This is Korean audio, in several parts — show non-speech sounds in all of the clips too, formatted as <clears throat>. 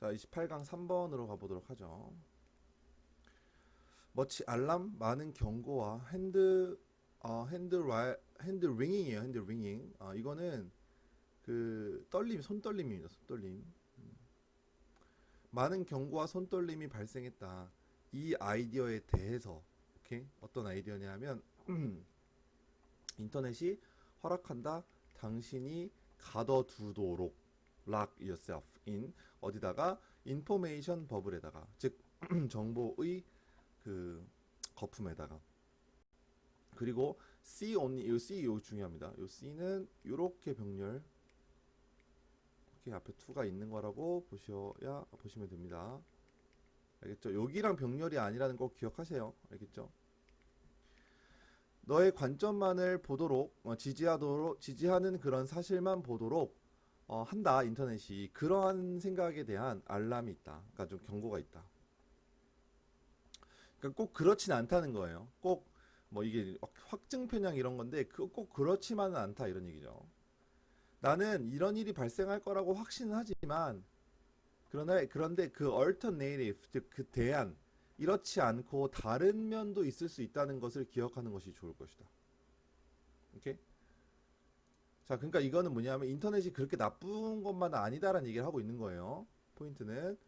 자, 28강 3번으로 가보도록 하죠. 머치 알람 많은 경고와 핸드 어, 핸드 라 핸드 링잉이에요. 핸드 링잉. 아, 이거는 그 떨림, 손떨림입니다. 손떨림. 음. 많은 경고와 손떨림이 발생했다. 이 아이디어에 대해서 오케이? 어떤 아이디어냐면 <clears throat> 인터넷이 허락한다. 당신이 가둬두도록 lock yourself in 어디다가 인포메이션 버블에다가 즉 <clears throat> 정보의 그 거품에다가 그리고 C only 이 C 요 중요합니다. 요 C는 요렇게 병렬 이렇게 앞에 2가 있는 거라고 보셔야 보시면 됩니다. 알겠죠? 여기랑 병렬이 아니라는 거 기억하세요. 알겠죠? 너의 관점만을 보도록 어, 지지하도록 지지하는 그런 사실만 보도록 어, 한다 인터넷이 그러한 생각에 대한 알람이 있다. 그러니까 좀 경고가 있다. 그러니까 꼭 그렇진 않다는 거예요. 꼭 뭐 이게 확증 편향 이런 건데 그꼭 그렇지만은 않다 이런 얘기죠. 나는 이런 일이 발생할 거라고 확신은 하지만 그러나 그런데 그 alternative 즉그 대안 이렇지 않고 다른 면도 있을 수 있다는 것을 기억하는 것이 좋을 것이다. 오케이? 자, 그러니까 이거는 뭐냐면 인터넷이 그렇게 나쁜 것만 아니다라는 얘기를 하고 있는 거예요. 포인트는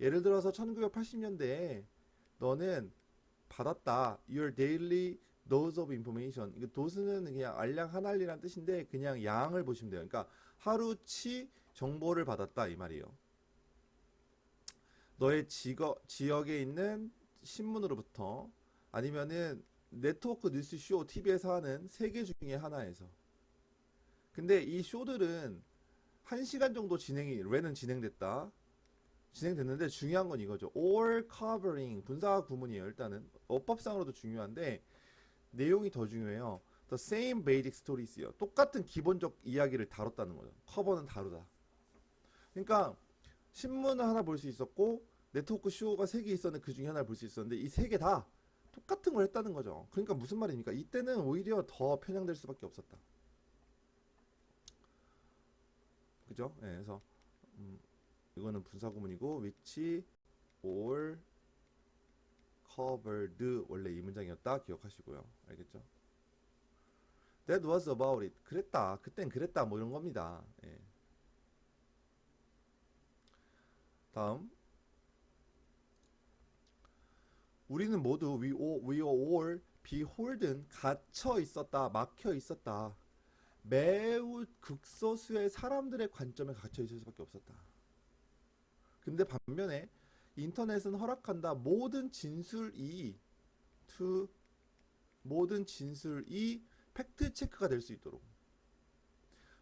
예를 들어서 1980년대에 너는 받았다. Your daily dose of information. 이거 도스는 그냥 알량 하나리란 뜻인데 그냥 양을 보시면 돼요. 그러니까 하루치 정보를 받았다 이 말이에요. 너의 지거, 지역에 있는 신문으로부터 아니면은 네트워크 뉴스 쇼 TV에서 하는 세 개 중에 하나에서 근데 이 쇼들은 한 시간 정도 진행이 왜는 진행됐다. 진행됐는데 중요한 건 이거죠. All covering 분사 구문이에요 일단은. 어법상으로도 중요한데 내용이 더 중요해요. The same basic stories요. 똑같은 기본적 이야기를 다뤘다는 거죠. 커버는 다르다. 그러니까 신문을 하나 볼 수 있었고 네트워크 쇼가 세 개 있었는데 그 중에 하나를 볼 수 있었는데 이 세 개 다 똑같은 걸 했다는 거죠. 그러니까 무슨 말입니까? 이때는 오히려 더 편향될 수밖에 없었다. 그죠? 예, 그래서 음, 이거는 분사구문이고 which all covered 원래 이 문장이었다 기억하시고요. 알겠죠? That was about it. 그랬다. 그땐 그랬다. 뭐 이런 겁니다. 예. 다음 우리는 모두 we all, we all beholden 갇혀 있었다 막혀 있었다 매우 극소수의 사람들의 관점에 갇혀 있을 수밖에 없었다 근데 반면에 인터넷은 허락한다 모든 진술이 to 모든 진술이 팩트 체크가 될 수 있도록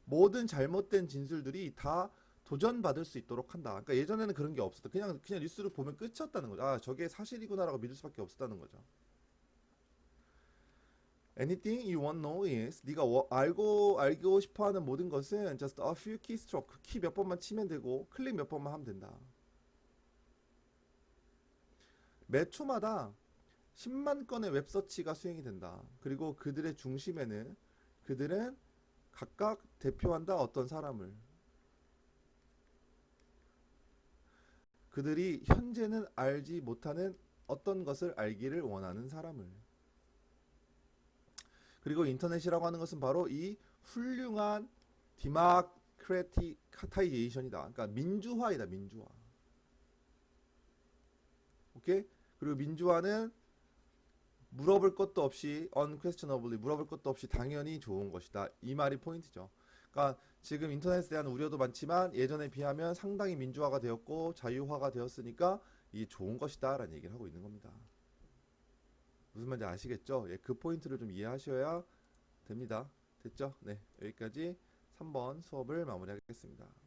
모든 잘못된 진술들이 다 도전받을 수 있도록 한다. 그러니까 예전에는 그런 게 없었다. 그냥 그냥 뉴스를 보면 끝이었다는 거죠. 아, 저게 사실이구나라고 믿을 수밖에 없었다는 거죠. Anything you want know is 네가 워- 알고 알고 싶어하는 모든 것은 just a few keystroke 키 몇 번만 치면 되고 클릭 몇 번만 하면 된다. 매 초마다 10만 건의 웹서치가 수행이 된다. 그리고 그들의 중심에는 그들은 각각 대표한다 어떤 사람을 그들이 현재는 알지 못하는 어떤 것을 알기를 원하는 사람을. 그리고 인터넷이라고 하는 것은 바로 이 훌륭한 디마크레티카타이제이션이다. 그러니까 민주화이다, 민주화. 오케이? 그리고 민주화는 물어볼 것도 없이 unquestionably 물어볼 것도 없이 당연히 좋은 것이다. 이 말이 포인트죠. 그러니까 지금 인터넷에 대한 우려도 많지만 예전에 비하면 상당히 민주화가 되었고 자유화가 되었으니까 이게 좋은 것이다라는 얘기를 하고 있는 겁니다. 무슨 말인지 아시겠죠? 예, 그 포인트를 좀 이해하셔야 됩니다. 됐죠? 네, 여기까지 3번 수업을 마무리하겠습니다.